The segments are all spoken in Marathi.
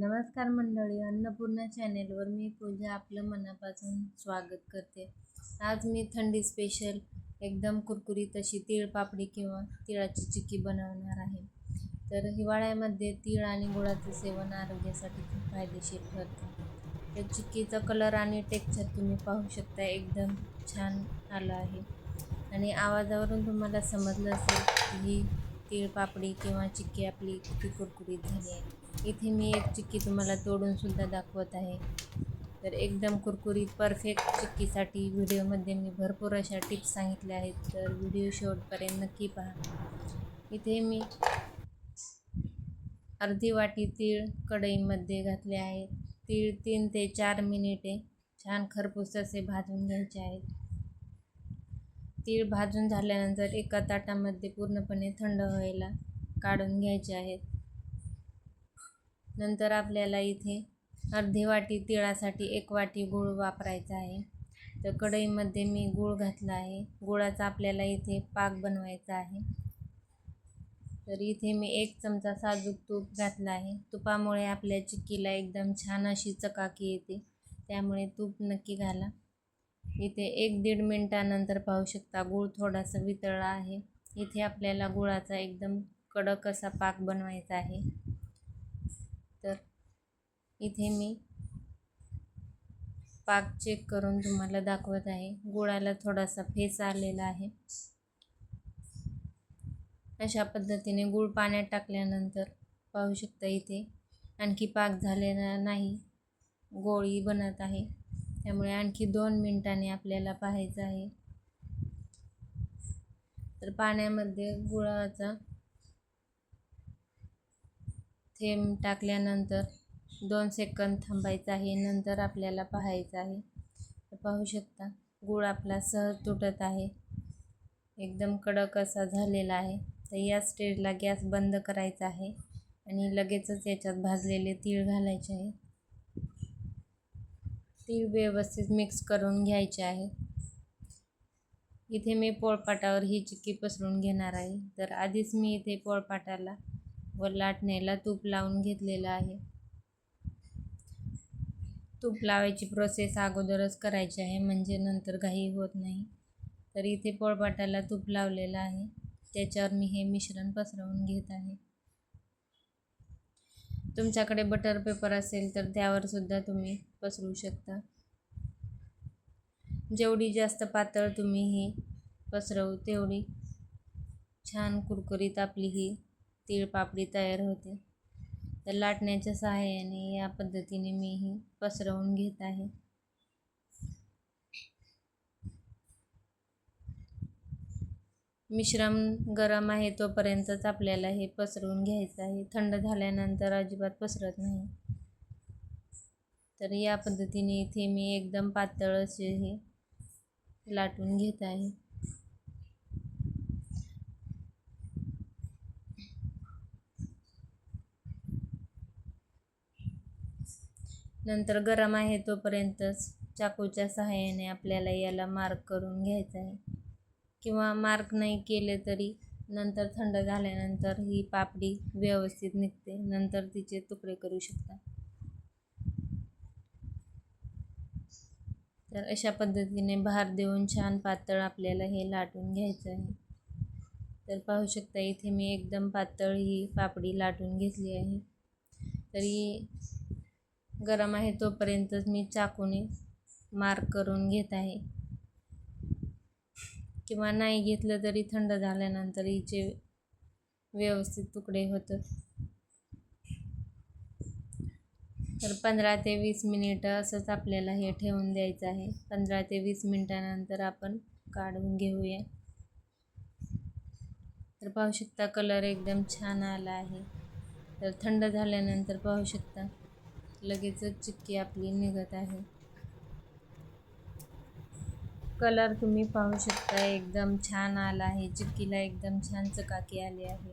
नमस्कार मंडळी अन्नपूर्णा चॅनेलवर मी पूजा आपलं मनापासून स्वागत करते. आज मी थंडी स्पेशल एकदम कुरकुरीत अशी तीळ पापडी किंवा तिळाची चिक्की बनवणार आहे. तर हिवाळ्यामध्ये तीळ आणि गुळाचं सेवन आरोग्यासाठी खूप फायदेशीर ठरतं. त्या चिक्कीचा कलर आणि टेक्स्चर तुम्ही पाहू शकता एकदम छान आलं आहे. आणि आवाजावरून तुम्हाला समजलं असेल की ही तीळ पापडी किंवा चिक्की आपली किती कुरकुरीत झाली आहे. इथे मी एक चिक्की तुम्हाला तोडूनसुद्धा दाखवत आहे. तर एकदम कुरकुरीत परफेक्ट चिक्कीसाठी व्हिडिओमध्ये मी भरपूर अशा टिप्स सांगितल्या आहेत. तर व्हिडिओ शेवटपर्यंत नक्की पहा. इथे मी अर्धी वाटी तीळ कढईमध्ये घातले आहे. तीळ तीन ते चार मिनिटे छान खरपूस असे भाजून घ्यायचे आहेत. तीळ भाजून झाल्यानंतर एका ताटामध्ये पूर्णपणे थंड व्हायला काढून घ्यायचे आहेत. नंतर आपल्याला इथे अर्धी वाटी तिळासाठी एक वाटी गूळ वापरायचा आहे. तर कढईमध्ये मी गूळ घातला आहे. गुळाचा आपल्याला इथे पाक बनवायचा आहे. तर इथे मी एक चमचा साजूक तूप घातला आहे. तुपामुळे आपल्या चिक्कीला एकदम छान अशी चकाकी येते. त्यामुळे तूप नक्की घाला. इथे एक दीड मिनटानंतर पाहू शकता गूळ थोडासा वितळला आहे. इथे आपल्याला गुळाचा एकदम कडक असा पाक बनवायचा आहे. तर इथे मी पाक चेक करून तुम्हाला दाखवत आहे. गुळाला थोडासा फेस आलेला आहे. अशा पद्धतीने गूळ पाण्यात टाकल्यानंतर पाहू शकता इथे आणखी पाक झालेला नाही. गोळी बनत आहे. त्यामुळे आणखी दोन मिनटांनी आपल्याला पाहायचं आहे. तर पाण्यामध्ये गुळाचा थेंब टाकल्यानंतर दोन सेकंद थांबायचं आहे. नंतर आपल्याला पाहायचं आहे. पाहू शकता गूळ आपला सहज तुटत आहे. एकदम कडक असा झालेला आहे. तर या स्टेजला गॅस बंद करायचा आहे आणि लगेचच याच्यात भाजलेले तीळ घालायचे आहे. ती व्यवस्थित मिक्स करून घ्यायची आहे. इथे मी पोळपाटावर ही चिक्की पसरून घेणार आहे. तर आधीच मी इथे पोळपाटाला व लाटणीला तूप लावून घेतलेलं आहे. तूप लावायची प्रोसेस अगोदरच करायची आहे म्हणजे नंतर घाई होत नाही. तर इथे पोळपाटाला तूप लावलेलं आहे. त्याच्यावर मी हे मिश्रण पसरवून घेत आहे. तुमच्याकडे बटर पेपर असेल तर त्यावर सुद्धा तुम्ही पसरू शकता. जेवढी जास्त पातळ तुम्ही ही पसरवू तेवढी छान कुरकुरीत आपली ही पापडी तयार होते. तर लाटण्याच्या सहाय्याने या पद्धतीने मी ही पसरवून घेत आहे. मिश्रण गरम आहे तोपर्यंतच आपल्याला हे पसरवून घ्यायचं आहे. थंड झाल्यानंतर अजिबात पसरत नाही. तर या पद्धतीने इथे मी एकदम पातळ असे हे लाटून घेत आहे. नंतर गरम आहे तोपर्यंतच चाकूच्या सहाय्याने आपल्याला याला मार्क करून घ्यायचं आहे. किंवा मार्क नाही केले तरी नंतर थंड झाल्यानंतर ही पापडी व्यवस्थित निघते. नंतर तिचे तुकडे करू शकता. तर अशा पद्धतीने भार देऊन छान पातळ आपल्याला हे लाटून घ्यायचं आहे. तर पाहू शकता इथे मी एकदम पातळ ही पापडी लाटून घेतली आहे. तरी गरम आहे तोपर्यंतच मी चाकूने मार्क करून घेत आहे. किंवा नाही घेतलं तरी थंड झाल्यानंतर हिचे व्यवस्थित तुकडे होतात तर पंधरा ते वीस मिनिटं असंच आपल्याला हे ठेवून द्यायचं आहे. पंधरा ते वीस मिनटानंतर आपण काढून घेऊया. तर पाहू शकता कलर एकदम छान आला आहे. तर थंड झाल्यानंतर पाहू शकता लगेचच चिक्की आपली निघत आहे. कलर तुम्ही पाहू शकता एकदम छान आला आहे. चिक्कीला एकदम छान चकाकी आली आहे.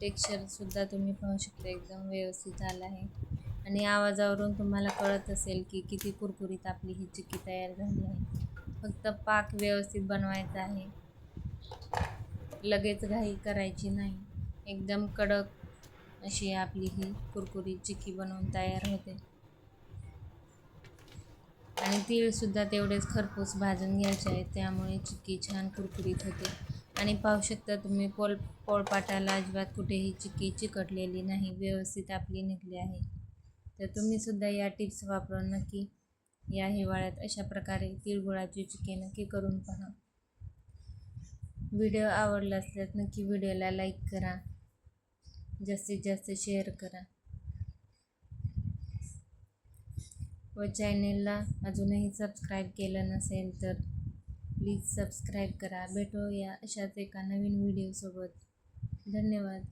टेक्स्चरसुद्धा तुम्ही पाहू शकता. एकदम व्यवस्थित आला आहे. आणि आवाजावरून तुम्हाला कळत असेल की किती कुरकुरीत आपली ही चिक्की तयार झाली आहे. फक्त पाक व्यवस्थित बनवायचा आहे. लगेच घाई करायची नाही. एकदम कडक अशी आपली ही कुरकुरीत चिक्की बनवून तयार होते. आणि तीळसुद्धा तेवढेच खरपूस भाजून घ्यायचे आहेत. त्यामुळे चिक्की छान कुरकुरीत होते. आणि पाहू शकता तुम्ही पोल पोळपाटाला अजिबात कुठेही चिक्की चिकटलेली नाही. व्यवस्थित आपली निघली आहे. तर तुम्हीसुद्धा या टिप्स वापरून नक्की या हिवाळ्यात अशा प्रकारे तिळगुळाची चिक्की नक्की करून पहा. व्हिडिओ आवडला असल्यास नक्की व्हिडिओला लाईक करा. जास्तीत जास्त शेअर करा. व चॅनेलला अजूनही सबस्क्राईब केलं नसेल तर प्लीज सबस्क्राईब करा. भेटूया अशाच एका नवीन व्हिडिओसोबत धन्यवाद.